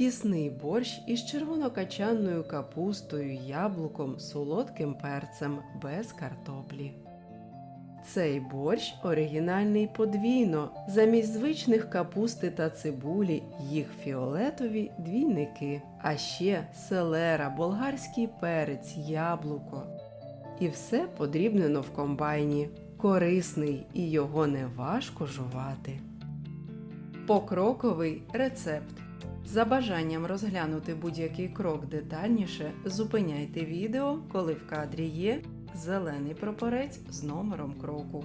Пісний борщ із червонокачанною капустою, яблуком, солодким перцем без картоплі. Цей борщ оригінальний подвійно. Замість звичних капусти та цибулі їх фіолетові двійники, а ще селера, болгарський перець, яблуко. І все подрібнено в комбайні. Корисний і його не важко жувати. Покроковий рецепт. За бажанням розглянути будь-який крок детальніше, зупиняйте відео, коли в кадрі є зелений пропорець з номером кроку.